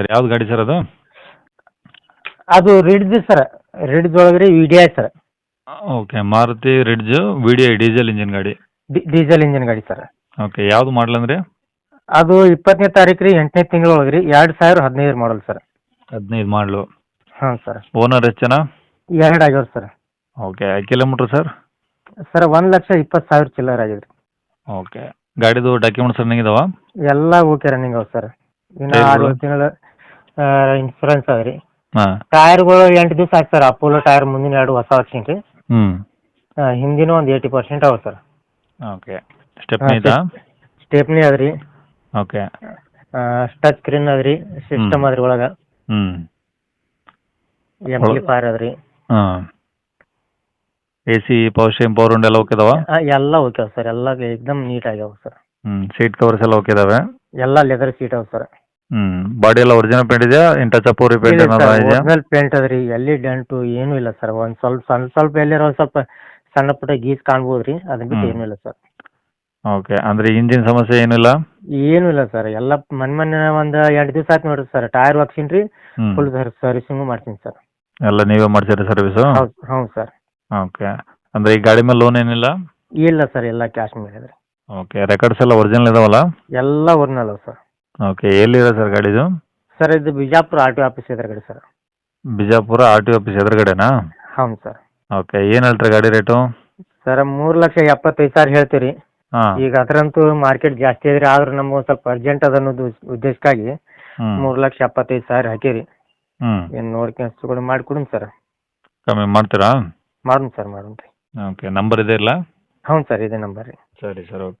Sir ಯಾವ್ದು ಗಾಡಿ sir ಅದು? ಅದು ರಿಡ್ಜ್ ಸರ್ ರಿಡ್ಜ್ ಒಳಗೆ VDI V D I sir. Okay Maruti Ritz V D I diesel engine ಗಾಡಿ. ಡೀಸೆಲ್ ಇಂಜಿನ್ ಗಾಡಿ ಸರ್. ಓಕೆ ಯಾವ್ದು ಮಾಡಲ್ ಅಂದ್ರೆ? ಅದು ಇಪ್ಪತ್ತನೇ ತಾರೀಕು ರೀ ಎಂಟನೇ ತಿಂಗಳೊಳಗೆ ರೀ ಎರಡು ಸಾವಿರ ಹದಿನೈದು ಮಾಡಲ್ ಸರ್. ಹದಿನೈದು ಮಾಡಲು. ಹಾಂ ಸರ್. ಓನರ್ ಎಷ್ಟು ಜನ? ಎರಡು ಆಗ್ಯಾವ sir. Okay kilometre sir? Sir ಒಂದು ಲಕ್ಷ ಇಪ್ಪತ್ತು ಸಾವಿರ ಚಿಲ್ಲರ್ ಆಗಿದೆ ರೀ ಓಕೆ ಗಾಡಿದು ಡಾಕ್ಯುಮೆಂಟ್ಸ್ ರನ್ನಿಂಗ್ ಇದಾವ? ಎಲ್ಲ ಓಕೆ ರನ್ನಿಂಗ್ ಅವ ಸರ್. ಇನ್ನು ಆರು ಗಳು? ತಿಂಗಳ ಇನ್ಶೂರೆನ್ಸ್ ಅದ ರೀ ಹಾಂ. ಟೈರ್ಗಳು ಎಂಟು ದಿವಸ ಆಯ್ತು ಸರ್ ಅಪೋಲೋ ಟೈರ್ ಮುಂದಿನ ಎರಡು ಹೊಸ ಹಾಕ್ಸೀನಿ ರೀ ಹ್ಞೂ ಹಿಂದಿನ ಒಂದು ಏಯ್ಟಿ ಪರ್ಸೆಂಟ್ ಅವ ಸರ್. ಓಕೆ. ಸ್ಟೆಪ್ನಿ ಐತಾ ಸ್ಟೆಪ್ನಿ ಅದ ರೀ ಓಕೆ. ಟಚ್ ಸ್ಕ್ರೀನ್ ಅದ ರೀ ಸಿಸ್ಟಮ್ ಅದ್ರಿ ಒಳಗ. ಹ್ಞೂ ಎಂ ಪಿ ಫೈರ್ ಅದ ರೀ ಹಾಂ. A C power stem power ಉಂಡ್ ಎಲ್ಲ ಓಕೆ ಇದಾವ? ಆ, ಎಲ್ಲ ಓಕೆ ಸರ್ ಎಲ್ಲ ಏಕ್ದಮ್ ನೀಟ್ ಆಗ್ಯಾವ ಸರ್. ಹ್ಞೂ ಸೀಟ್ ಕವರ್ಸ್ ಎಲ್ಲ ಓಕೆ ಇದಾವೆ? ಎಲ್ಲ ಲೆದರ್ ಸೀಟ್ ಅವ ಸರ್. ಹ್ಞೂ ಬಾಡಿ ಎಲ್ಲ ಒರಿಜಿನಲ್ ಪೇಂಟ್ ಇದೆಯಾ? ಇನ್ ಟಚ್ ಅಪ್ ರಿಪೇಂಟ್ ಏನಾದ್ರು ಇದೆಯಾ ಒರಿಜಿನಲ್ ಪೇಂಟ್ ಅದ್ರಿ. ಎಲ್ಲಿ ಡೆಂಟು ಏನೂ ಇಲ್ಲ ಸರ್. ಒಂದ್ ಸ್ವಲ್ಪ ಸಣ್ಣ ಸ್ವಲ್ಪ ಎಲ್ಲಿರೋ ಒಂದ್ ಸ್ವಲ್ಪ ಸಣ್ಣ ಪುಟ್ಟ ಗೀಸ್ ಕಾಣ್ಬೋದು ರೀ ಅದನ್ನ ಬಿಟ್ಟು ಹ್ಮ್. ಏನೂ ಇಲ್ಲ ಸರ್. ಓಕೆ ಅಂದ್ರೆ ಇಂಜಿನ್ ಸಮಸ್ಯೆ ಏನಿಲ್ಲ ಏನು ಇಲ್ಲ ಸರ್. ಎಲ್ಲ ಮನ್ ಮೊನ್ನೆ ಒಂದ್ ಎರಡು ದಿವಸ ಆಯ್ತು ನೋಡ್ರಿ ಸರ್. ಟೈರ್ ಹಾಕ್ಸೀನಿ ರೀ ಫುಲ್ ಫುಲ್ ಸರ್ವಿಸಿಂಗು ಮಾಡ್ತೀನಿ ಸರ್. ಎಲ್ಲ ನೀವೇ ಮಾಡ್ತೀರಾ ಸರ್ವಿಸ್ ಹೌದು ಸರ್. ಓಕೆ ಅಂದ್ರೆ ಈ ಗಾಡಿ ಮೇಲೆ ಲೋನ್ ಏನಿಲ್ಲ? ಇಲ್ಲ ಸರ್ ಎಲ್ಲ ಕ್ಯಾಶ್ ಮೇಲೆ ಓಕೆ ರೆಕಾರ್ಡ್ಸ್ ಎಲ್ಲ ಒರಿಜಿನಲ್ ಇದಾವಲ್ಲ? ಎಲ್ಲ ಒರಿಜಿನಲ್ ಸರ್. ಓಕೆ ಎಲ್ಲಿರೋ ಸರ್ ಗಾಡಿದು? ಸರ್ ಇದು ಬಿಜಾಪುರ ಆರ್ ಟಿ ಆಫೀಸ್ ಎದುರುಗಡೆ sir. Bijapur R T office ಎದುರುಗಡೆನಾ? ಹೌದು ಸರ್. ಓಕೆ ಏನು ಹೇಳ್ತಾರೆ ಗಾಡಿ ರೇಟು? ಸರ್ ಮೂರು ಲಕ್ಷ ಎಪ್ಪತ್ತೈದು ಸಾವಿರ ಹೇಳ್ತೀರಿ. ಹಾಂ. ಈಗ ಅದರಂತೂ ಮಾರ್ಕೆಟ್ ಜಾಸ್ತಿ ಇದ್ರಿ ಆದ್ರೂ ನಮ್ಗೆ ಒಂದು ಸ್ವಲ್ಪ ಅರ್ಜೆಂಟ್ ಅದ ಅನ್ನೋದು ಉದ್ದೇಶಕ್ಕಾಗಿ ಹ್ಞೂ ಮೂರು ಲಕ್ಷ ಎಪ್ಪತ್ತೈದು ಸಾವಿರ ಹಾಕಿರಿ. ಹ್ಞೂ ಏನು ನೋಡ್ಕೊಂಡು ಮಾಡಿಕೊಡುನ್ ಸರ್. ಕಮ್ಮಿ ಮಾಡ್ತೀರಾ? ಮಾಡೋಣ ಸರ್ ಮಾಡೋಣ ರೀ. ಓಕೆ ನಂಬರ್ ಇದೆ ಇಲ್ಲ? ಹ್ಞೂ ಸರ್ ಇದೇ ನಂಬರ್ ರೀ. ಸರಿ ಸರ್ ಓಕೆ.